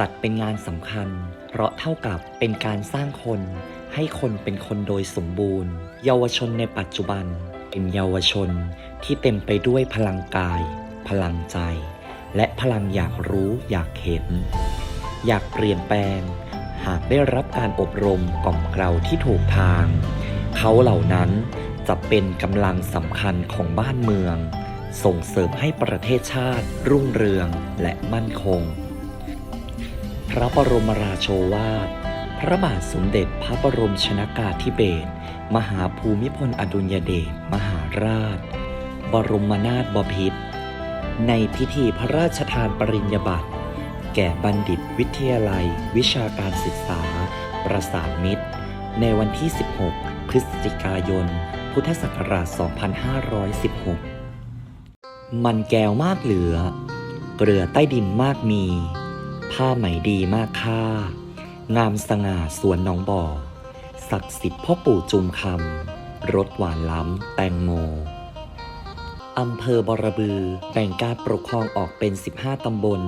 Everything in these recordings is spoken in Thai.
จัดเป็นงานสำคัญ เพราะเท่ากับเป็นการสร้างคน ให้คนเป็นคนโดยสมบูรณ์ เยาวชนในปัจจุบัน เป็นเยาวชนที่เต็มไปด้วยพลังกาย พลังใจ และพลังอยากรู้อยากเห็น อยากเปลี่ยนแปลง หากได้รับการอบรมกล่อมเกลาที่ถูกทาง เขาเหล่านั้นจะเป็นกำลังสำคัญของบ้านเมือง ส่งเสริมให้ประเทศชาติรุ่งเรืองและมั่นคง พระบรมราโชวาท พระบาทสมเด็จพระบรมชนากาธิเบศร มหาภูมิพลอดุลยเดช มหาราช บรมนาถบพิตร ในพิธีพระราชทานปริญญาบัตร แก่บัณฑิตวิทยาลัย วิชาการศึกษา ประสานมิตร ในวันที่ 16 พฤศจิกายน พุทธศักราช 2516 มันแก้วมากเหลือ เกลือใต้ดินมากมี ผ้าไหมดีมากค่า งามสง่าสวนหนองบ่อ ศักดิ์สิทธิ์พ่อปู่จุมคำรสหวานล้ำแตงโมอำเภอบรบือแบ่งการปกครองออกเป็น 15 ตำบล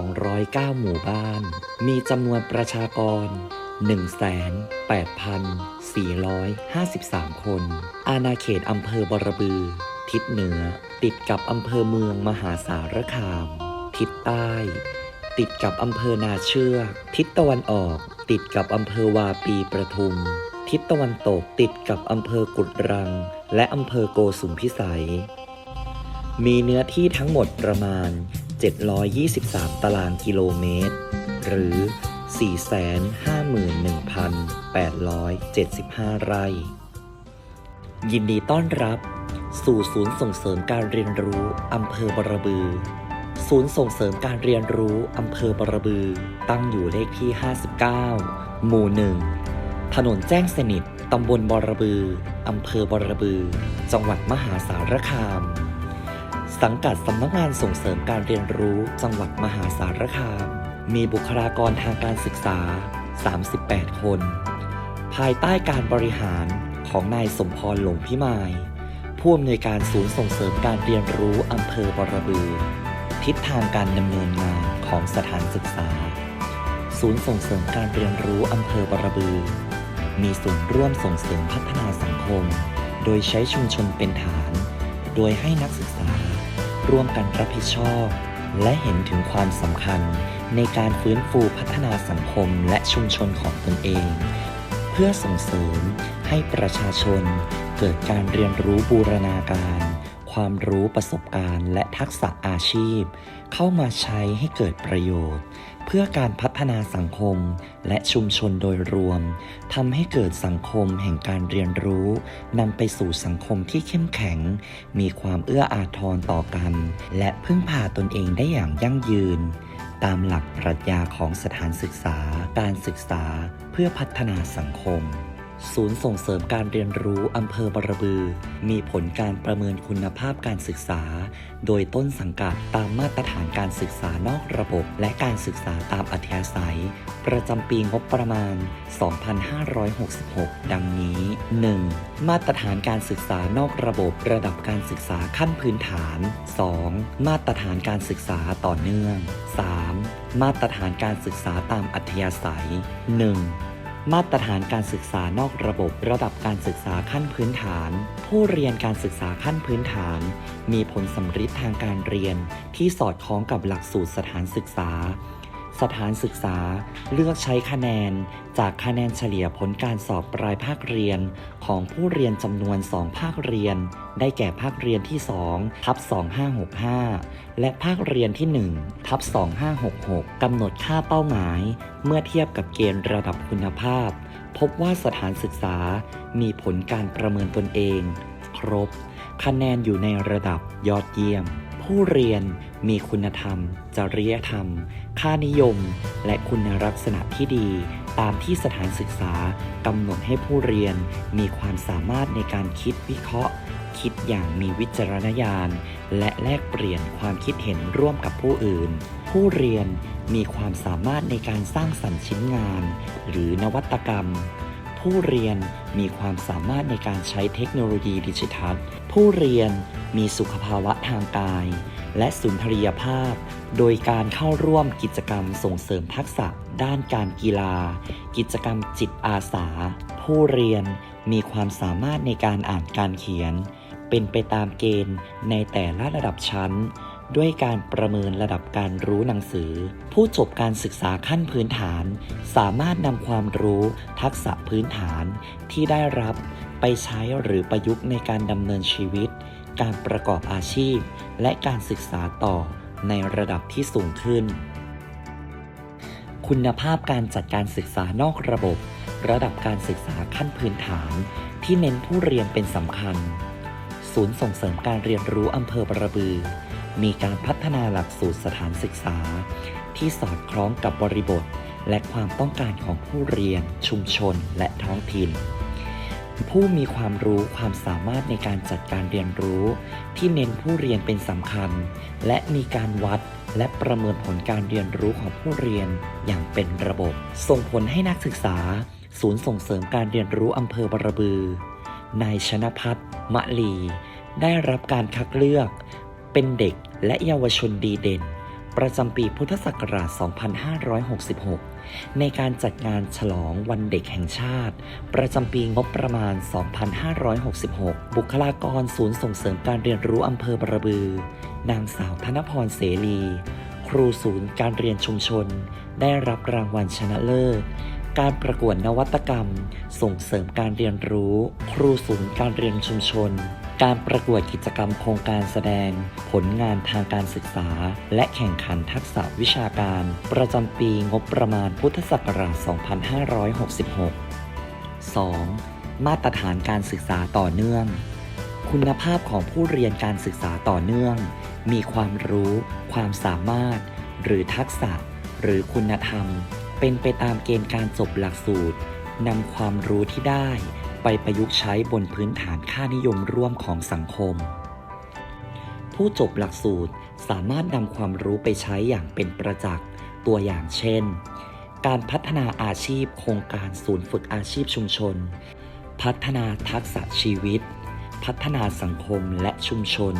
209 หมู่บ้าน มีจำนวนประชากร 108,453 คน อาณาเขตอำเภอบรบือ ทิศเหนือติดกับอำเภอเมืองมหาสารคาม ทิศใต้ ติดกับอำเภอนาเชือกทิศตะวันออก ติดกับอำเภอวาปีประทุม ทิศตะวันตกติดกับอำเภอกุดรัง และอำเภอโกสุมพิสัย มีเนื้อที่ทั้งหมดประมาณ 723 ตารางกิโลเมตร หรือ 451,875 ไร่ ยินดีต้อนรับ สู่ศูนย์ส่งเสริมการเรียนรู้อำเภอบรบือ ศูนย์ส่งเสริมการเรียนรู้อำเภอบรบือ ตั้งอยู่เลขที่ 59 หมู่หนึ่งถนนแจ้งสนิท ตำบลบรบือ อำเภอบรบือ จังหวัดมหาสารคาม สังกัดสำนักงานส่งเสริมการเรียนรู้จังหวัดมหาสารคาม มีบุคลากรทางการศึกษา 38 คน ภายใต้การบริหารของนายสมพรหลงพิมาย ผู้อำนวยการศูนย์ส่งเสริมการเรียนรู้อำเภอบรบือ ทิศทางการดำเนินงานของสถานศึกษา ศูนย์ส่งเสริมการเรียนรู้อำเภอบรบือ มีส่วนร่วมส่งเสริมพัฒนาสังคม โดยใช้ชุมชนเป็นฐาน โดยให้นักศึกษา ร่วมกันรับผิดชอบ และเห็นถึงความสำคัญในการฟื้นฟูพัฒนาสังคมและชุมชนของตนเอง เพื่อส่งเสริมให้ประชาชนเกิดการเรียนรู้บูรณาการ ความรู้ประสบการณ์ และทักษะอาชีพ เข้ามาใช้ให้เกิดประโยชน์ เพื่อการพัฒนาสังคมและชุมชนโดยรวมทำให้เกิดสังคมแห่งการเรียนรู้นำไปสู่สังคมที่เข้มแข็ง มีความเอื้ออาทรต่อกัน และพึ่งพาตนเองได้อย่างยั่งยืน ตามหลักปรัชญาของสถานศึกษา การศึกษาเพื่อพัฒนาสังคม ศูนย์ส่งเสริมการเรียนรู้อำเภอบรบือ มีผลการประเมินคุณภาพการศึกษา โดยต้นสังกัดตามมาตรฐานการศึกษานอกระบบ และการศึกษาตามอัธยาศัย ประจำปีงบประมาณ 2566 ดังนี้ 1. มาตรฐานการศึกษานอกระบบระดับการศึกษาขั้นพื้นฐาน 2. มาตรฐานการศึกษาต่อเนื่อง 3. มาตรฐานการศึกษาตามอัธยาศัย 1. มาตรฐานการศึกษานอกระบบระดับการศึกษาขั้นพื้นฐาน ผู้เรียนการศึกษาขั้นพื้นฐาน มีผลสำฤทธิ์ทางการเรียนที่สอดคล้องกับหลักสูตรสถานศึกษา สถานศึกษาเลือกใช้คะแนน จากคะแนนเฉลี่ยผลการสอบปลายภาคเรียน ของผู้เรียนจำนวน 2 ภาคเรียน ได้แก่ภาคเรียนที่2ทับ2565 และภาคเรียนที่1ทับ2566กำหนดค่าเป้าหมาย เมื่อเทียบกับเกณฑ์ระดับคุณภาพ พบว่าสถานศึกษามีผลการประเมินตนเอง ครบ คะแนนอยู่ในระดับยอดเยี่ยม ผู้เรียนมีคุณธรรม จริยธรรม ค่านิยม และคุณลักษณะที่ดี ตามที่สถานศึกษากำหนดให้ผู้เรียนมีความสามารถในการคิดวิเคราะห์ คิดอย่างมีวิจารณญาณ และแลกเปลี่ยนความคิดเห็นร่วมกับผู้อื่น ผู้เรียนมีความสามารถในการสร้างสรรค์ชิ้นงาน หรือนวัตกรรม ผู้เรียนมีความสามารถในการใช้เทคโนโลยีดิจิทัล ผู้เรียนมีสุขภาวะทางกาย และสุนทรียภาพ โดยการเข้าร่วมกิจกรรมส่งเสริมทักษะด้านการกีฬา กิจกรรมจิตอาสา ผู้เรียนมีความสามารถในการอ่านการเขียน เป็นไปตามเกณฑ์ในแต่ละระดับชั้น ด้วยการประเมินระดับการรู้หนังสือ ผู้จบการศึกษาขั้นพื้นฐาน สามารถนำความรู้ทักษะพื้นฐานที่ได้รับไปใช้หรือประยุกต์ในการดำเนินชีวิต การประกอบอาชีพ และการศึกษาต่อในระดับที่สูงขึ้น คุณภาพการจัดการศึกษานอกระบบ ระดับการศึกษาขั้นพื้นฐาน ที่เน้นผู้เรียนเป็นสำคัญ ศูนย์ส่งเสริมการเรียนรู้อำเภอบระบือ มีการพัฒนาหลักสูตรสถานศึกษา ที่สอดคล้องกับบริบท และความต้องการของผู้เรียน ชุมชน และท้องถิ่น ผู้มีความรู้ความสามารถในการจัดการเรียนรู้ ที่เน้นผู้เรียนเป็นสำคัญ และมีการวัดและประเมินผลการเรียนรู้ของผู้เรียนอย่างเป็นระบบ ส่งผลให้นักศึกษา ศูนย์ส่งเสริมการเรียนรู้อำเภอบรบือ นายชนพัฒน์มะลี ได้รับการคัดเลือก เป็นเด็กและเยาวชนดีเด่น ประจำปีพุทธศักราช 2566 ในการจัดงานฉลองวันเด็กแห่งชาติ ประจำปีงบประมาณ 2566 บุคลากรศูนย์ส่งเสริมการเรียนรู้อำเภอบระบือ นางสาวธนพรเสรี ครูศูนย์การเรียนชุมชน ได้รับรางวัลชนะเลิศ การประกวดนวัตกรรม ส่งเสริมการเรียนรู้ ครูศูนย์การเรียนชุมชน การประกวดกิจกรรมโครงการแสดง ผลงานทางการศึกษา และแข่งขันทักษะวิชาการ ประจำปีงบประมาณพุทธศักราช 2566 2. มาตรฐานการศึกษาต่อเนื่อง คุณภาพของผู้เรียนการศึกษาต่อเนื่อง มีความรู้ ความสามารถ หรือทักษะ หรือคุณธรรม เป็นไปตามเกณฑ์การจบหลักสูตรนำความรู้ที่ได้ไปประยุกต์ใช้บนพื้นฐานค่านิยมร่วมของสังคม ผู้จบหลักสูตรสามารถนำความรู้ไปใช้อย่างเป็นประจักษ์ตัวอย่างเช่น การพัฒนาอาชีพโครงการศูนย์ฝึกอาชีพชุมชน พัฒนาทักษะชีวิต พัฒนาสังคมและชุมชน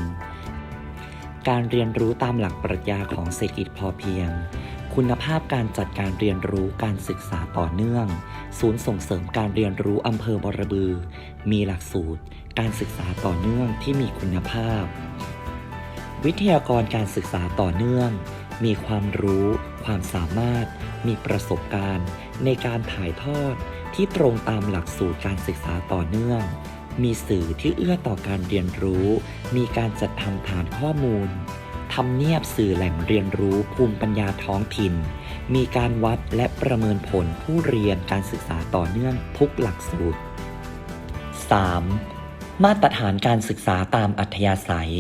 การเรียนรู้ตามหลักปรัชญาของเศรษฐกิจพอเพียง คุณภาพการจัดการเรียนรู้การศึกษาต่อเนื่อง ศูนย์ส่งเสริมการเรียนรู้อำเภอบรบือ มีหลักสูตร การศึกษาต่อเนื่องที่มีคุณภาพ วิทยากรการศึกษาต่อเนื่อง มีความรู้ ความสามารถ มีประสบการณ์ ในการถ่ายทอดที่ตรงตามหลักสูตรการศึกษาต่อเนื่อง มีสื่อที่เอื้อต่อการเรียนรู้ มีการจัดทำฐานข้อมูล ทำเนียบสื่อแหล่งเรียนรู้ภูมิปัญญาท้องถิ่น มีการวัดและประเมินผลผู้เรียนการศึกษาต่อเนื่องทุกหลักสูตร 3. มาตรฐานการศึกษาตามอัธยาศัย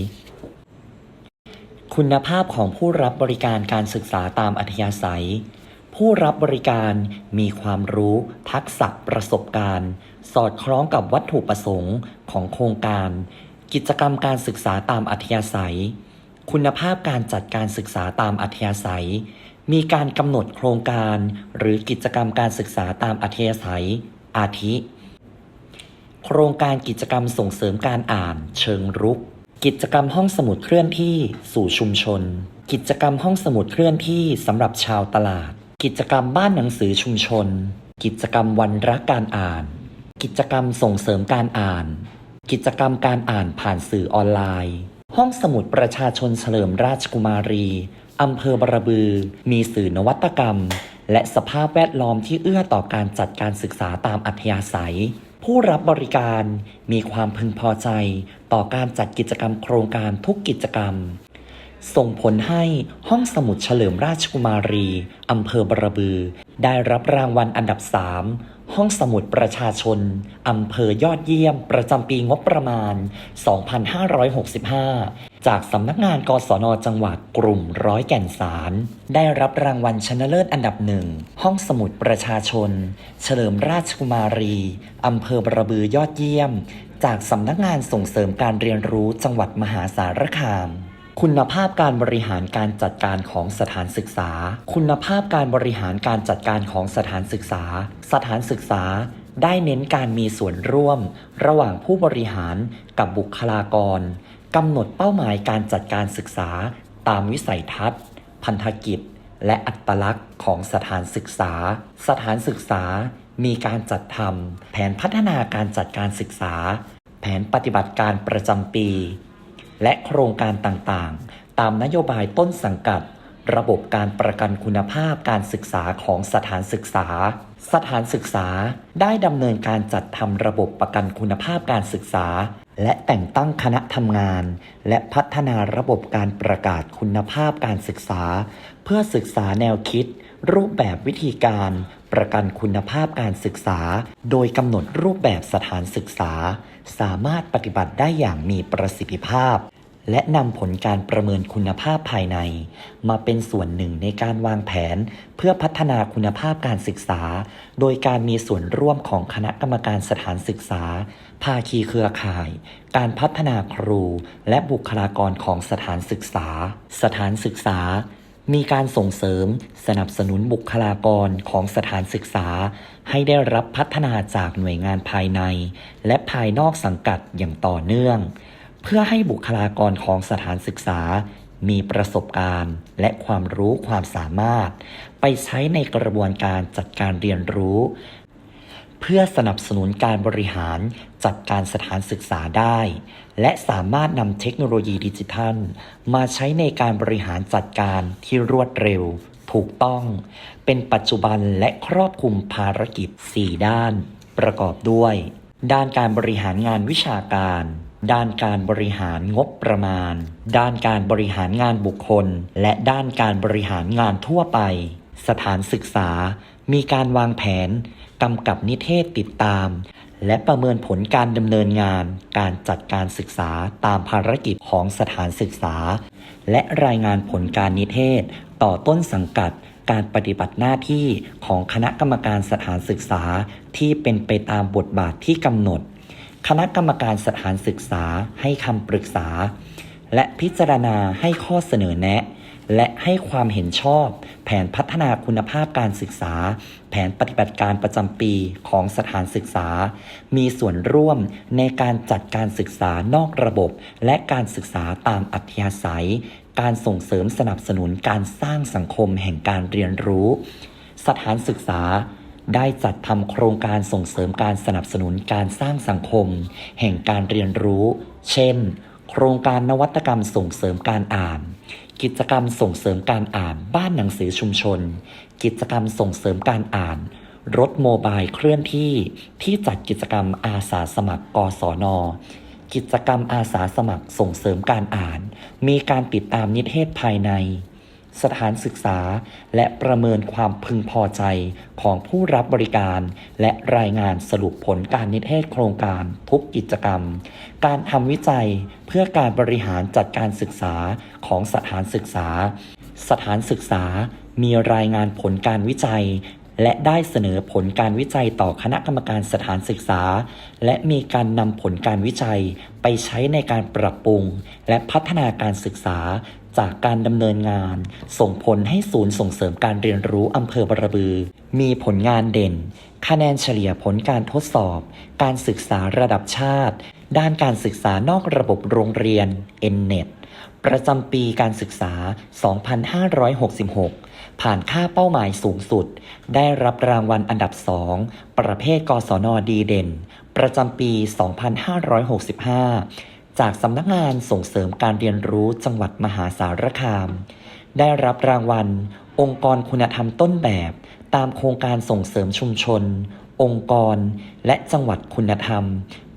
คุณภาพของผู้รับบริการการศึกษาตามอัธยาศัย ผู้รับบริการมีความรู้ ทักษะประสบการณ์ สอดคล้องกับวัตถุประสงค์ของโครงการ กิจกรรมการศึกษาตามอัธยาศัย คุณภาพการจัดการศึกษาตามอัธยาศัย มีการกำหนดโครงการ หรือกิจกรรมการศึกษาตามอัธยาศัย อาทิ โครงการกิจกรรมส่งเสริมการอ่าน เชิงรุก กิจกรรมห้องสมุดเคลื่อนที่สู่ชุมชน กิจกรรมห้องสมุดเคลื่อนที่สำหรับชาวตลาด กิจกรรมบ้านหนังสือชุมชน กิจกรรมวันรักการอ่าน กิจกรรมส่งเสริมการอ่าน กิจกรรมการอ่านผ่านสื่อออนไลน์ ห้องสมุดประชาชนเฉลิมราชกุมารี อำเภอบรบือ มีสื่อนวัตกรรม และสภาพแวดล้อมที่เอื้อต่อการจัดการศึกษาตามอัธยาศัย ผู้รับบริการมีความพึงพอใจ ต่อการจัดกิจกรรมโครงการทุกกิจกรรม ส่งผลให้ห้องสมุดเฉลิมราชกุมารี อำเภอบรบือ ได้รับรางวัลอันดับ 3 ห้องสมุดประชาชน อำเภอยอดเยี่ยม ประจำปีงบประมาณ 2565 จากสำนักงานกศนจังหวัดกลุ่มร้อยแก่นสาร ได้รับรางวัลชนะเลิศอันดับหนึ่ง ห้องสมุดประชาชน เฉลิมราชกุมารี อำเภอบระบือยอดเยี่ยม จากสำนักงานส่งเสริมการเรียนรู้จังหวัดมหาสารคาม คุณภาพการบริหารการจัดการของสถานศึกษา คุณภาพการบริหารการจัดการของสถานศึกษา สถานศึกษาได้เน้นการมีส่วนร่วม ระหว่างผู้บริหารกับบุคลากรกำหนดเป้าหมายการจัดการศึกษา ตามวิสัยทัศน์ พันธกิจ และอัตลักษณ์ของสถานศึกษา สถานศึกษามีการจัดทำแผนพัฒนาการจัดการศึกษา แผนปฏิบัติการประจำปี และโครงการต่างๆ ตามนโยบายต้นสังกัด ระบบการประกันคุณภาพการศึกษาของสถานศึกษา สถานศึกษาได้ดำเนินการจัดทำระบบประกันคุณภาพการศึกษา และแต่งตั้งคณะทำงาน และพัฒนาระบบการประกาศคุณภาพการศึกษา เพื่อศึกษาแนวคิด รูปแบบวิธีการ ประกันคุณภาพการศึกษา โดยกำหนดรูปแบบสถานศึกษา สามารถปฏิบัติได้อย่างมีประสิทธิภาพ และนำผลการประเมินคุณภาพภายใน มาเป็นส่วนหนึ่งในการวางแผน เพื่อพัฒนาคุณภาพการศึกษา โดยการมีส่วนร่วมของคณะกรรมการสถานศึกษา ภาคีเครือข่าย การพัฒนาครู และบุคลากรของสถานศึกษา สถานศึกษา มีการส่งเสริมสนับสนุนบุคลากรของสถานศึกษา ให้ได้รับพัฒนาจากหน่วยงานภายใน และภายนอกสังกัดอย่างต่อเนื่อง เพื่อให้บุคลากรของสถานศึกษา มีประสบการณ์ และความรู้ความสามารถ ไปใช้ในกระบวนการจัดการเรียนรู้ เพื่อสนับสนุนการบริหารจัดการสถานศึกษาได้ และสามารถนำเทคโนโลยีดิจิทัล มาใช้ในการบริหารจัดการที่รวดเร็ว ถูกต้อง เป็นปัจจุบันและครอบคลุมภารกิจ 4 ด้าน ประกอบด้วย ด้านการบริหารงานวิชาการ ด้านการบริหารงบประมาณ ด้านการบริหารงานบุคคล และด้านการบริหารงานทั่วไป สถานศึกษา มีการวางแผน กำกับนิเทศติดตาม และประเมินผลการดำเนินงาน การจัดการศึกษาตามภารกิจของสถานศึกษา และรายงานผลการนิเทศ ต่อต้นสังกัดการปฏิบัติหน้าที่ของคณะกรรมการสถานศึกษาที่เป็นไปตามบทบาทที่กำหนด คณะกรรมการสถานศึกษาให้คำปรึกษา และพิจารณาให้ข้อเสนอแนะ และให้ความเห็นชอบ แผนพัฒนาคุณภาพการศึกษา แผนปฏิบัติการประจำปีของสถานศึกษา มีส่วนร่วมในการจัดการศึกษานอกระบบ และการศึกษาตามอัธยาศัย การส่งเสริมสนับสนุนการสร้างสังคมแห่งการเรียนรู้ สถานศึกษาได้จัดทำโครงการส่งเสริมการสนับสนุนการสร้างสังคม แห่งการเรียนรู้ เช่น โครงการนวัตกรรมส่งเสริมการอ่าน กิจกรรมส่งเสริมการอ่านบ้านหนังสือชุมชน กิจกรรมส่งเสริมการอ่าน รถโมบายเคลื่อนที่ที่จัดกิจกรรมอาสาสมัครกศน กิจกรรมอาสาสมัครส่งเสริมการอ่าน มีการติดตามนิเทศภายใน สถานศึกษา และประเมินความพึงพอใจของผู้รับบริการ และรายงานสรุปผลการนิเทศโครงการทุกกิจกรรม การทำวิจัยเพื่อการบริหารจัดการศึกษาของสถานศึกษา สถานศึกษามีรายงานผลการวิจัย และได้เสนอผลการวิจัยต่อคณะกรรมการสถานศึกษา และมีการนำผลการวิจัยไปใช้ในการปรับปรุง และพัฒนาการศึกษา จากการดำเนินงาน ส่งผลให้ศูนย์ส่งเสริมการเรียนรู้อำเภอบรบือ มีผลงานเด่น คะแนนเฉลี่ยผลการทดสอบ การศึกษาระดับชาติ ด้านการศึกษานอกระบบโรงเรียน NNET ประจำปีการศึกษา 2566 ผ่านค่าเป้าหมายสูงสุด ได้รับรางวัลอันดับ 2 ประเภทกศนดีเด่น ประจำปี 2565 จากสำนักงานส่งเสริมการเรียนรู้จังหวัดมหาสารคาม ได้รับรางวัล องค์กรคุณธรรมต้นแบบ ตามโครงการส่งเสริมชุมชน องค์กร และจังหวัดคุณธรรม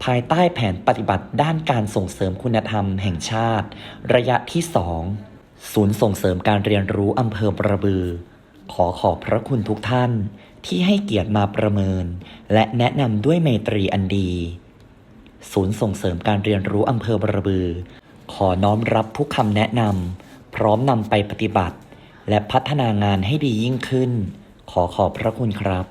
ภายใต้แผนปฏิบัติด้านการส่งเสริมคุณธรรมแห่งชาติ ระยะที่ 2 ศูนย์ส่งเสริมการเรียนรู้อำเภอบระบือ ขอขอบพระคุณทุกท่าน ที่ให้เกียรติมาประเมิน และแนะนำด้วยเมตรีอันดี ศูนย์ส่งเสริมการเรียนรู้อำเภอบรบือ ขอน้อมรับทุกคำแนะนำพร้อมนำไปปฏิบัติ และพัฒนางานให้ดียิ่งขึ้น ขอขอบพระคุณครับ